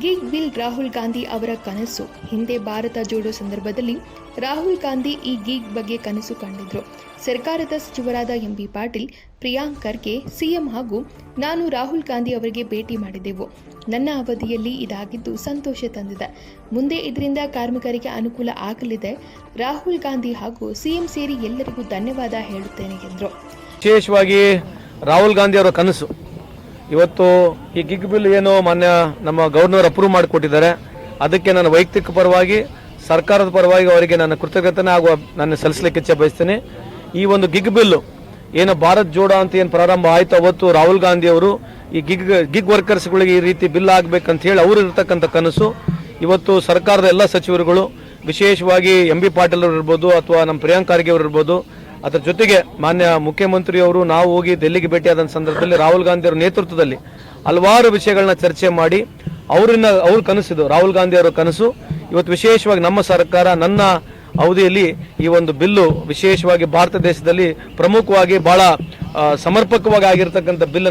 ಗೀಗ್ bill Rahul Gandhi ಅವರ ಕನಸು. ಹಿಂದೆ ಭಾರತ ಜೋಡೋ ಸಂದರ್ಭದಲ್ಲಿ ರಾಹುಲ್ ಗಾಂಧಿ ಈ ಗಿಗ್ ಬಗ್ಗೆ ಕನಸು ಕಂಡಿದ್ರು. ಸರ್ಕಾರದ ಸಚಿವರಾದ M B Patil, Priyank Kharge, CM ಹಾಗೂ ನಾನು ರಾಹುಲ್ ಗಾಂಧಿ ಅವರಿಗೆ ಭೇಟಿ ಮಾಡಿದೆವು. ನನ್ನ ಅವಧಿಯಲ್ಲಿ ಇದಾಗಿದ್ದು ಸಂತೋಷ ತಂದಿದೆ. ಮುಂದೆ ಇದರಿಂದ ಕಾರ್ಮಿಕರಿಗೆ ಅನುಕೂಲ ಆಗಲಿದೆ. ರಾಹುಲ್ ಗಾಂಧಿ ಹಾಗೂ ಸಿಎಂ ಸೇರಿ ಎಲ್ಲರಿಗೂ ಧನ್ಯವಾದ ಹೇಳುತ್ತೇನೆ ಎಂದರು. ವಿಶೇಷವಾಗಿ ರಾಹುಲ್ ಗಾಂಧಿ ಅವರ ಕನಸು. ಇವತ್ತು ಈ ಗಿಗ್ ಬಿಲ್ ಏನು ಮಾನ್ಯ ನಮ್ಮ ಗವರ್ನರ್ ಅಪ್ರೂವ್ ಮಾಡಿಕೊಟ್ಟಿದ್ದಾರೆ. ಅದಕ್ಕೆ ನಾನು ವೈಯಕ್ತಿಕ ಪರವಾಗಿ, ಸರ್ಕಾರದ ಪರವಾಗಿ ಅವರಿಗೆ ನನ್ನ ಕೃತಜ್ಞತೆ ಆಗುವ ನಾನು ಸಲ್ಲಿಸಲಿಕ್ಕೆ ಇಚ್ಛೆ ಬಯಸ್ತೇನೆ. ಈ ಒಂದು ಗಿಗ್ ಬಿಲ್ ಏನು ಭಾರತ್ ಜೋಡ ಅಂತ ಏನು ಪ್ರಾರಂಭ ಆಯಿತು ಅವತ್ತು ರಾಹುಲ್ ಗಾಂಧಿ ಅವರು, ಈ ಗಿಗ್ ಗಿಗ್ ವರ್ಕರ್ಸ್ಗಳಿಗೆ ಈ ರೀತಿ ಬಿಲ್ ಆಗಬೇಕಂತ ಹೇಳಿ ಅವರು ಇರತಕ್ಕಂಥ ಕನಸು. ಇವತ್ತು ಸರ್ಕಾರದ ಎಲ್ಲ ಸಚಿವರುಗಳು, ವಿಶೇಷವಾಗಿ ಎಂ ಬಿ ಪಾಟೀಲ್ ಅವರು ಇರ್ಬೋದು ಅಥವಾ ನಮ್ಮ ಪ್ರಿಯಾಂಕ್ ಖರ್ಗೆ ಅವರು ಇರ್ಬೋದು ಅದರ ಜೊತೆಗೆ ಮಾನ್ಯ ಮುಖ್ಯಮಂತ್ರಿಯವರು ನಾವು ಹೋಗಿ ದೆಹಲಿಗೆ ಭೇಟಿಯಾದ ಸಂದರ್ಭದಲ್ಲಿ ರಾಹುಲ್ ಗಾಂಧಿ ಅವರ ನೇತೃತ್ವದಲ್ಲಿ ಹಲವಾರು ವಿಷಯಗಳನ್ನ ಚರ್ಚೆ ಮಾಡಿ ಅವರನ್ನ ಅವ್ರ ಕನಸಿದು ರಾಹುಲ್ ಗಾಂಧಿ ಅವರ ಕನಸು. ಇವತ್ತು ವಿಶೇಷವಾಗಿ ನಮ್ಮ ಸರ್ಕಾರ ನನ್ನ ಅವಧಿಯಲ್ಲಿ ಈ ಒಂದು ಬಿಲ್ಲು ವಿಶೇಷವಾಗಿ ಭಾರತ ದೇಶದಲ್ಲಿ ಪ್ರಮುಖವಾಗಿ ಬಹಳ ಸಮರ್ಪಕವಾಗಿ ಆಗಿರತಕ್ಕಂಥ ಬಿಲ್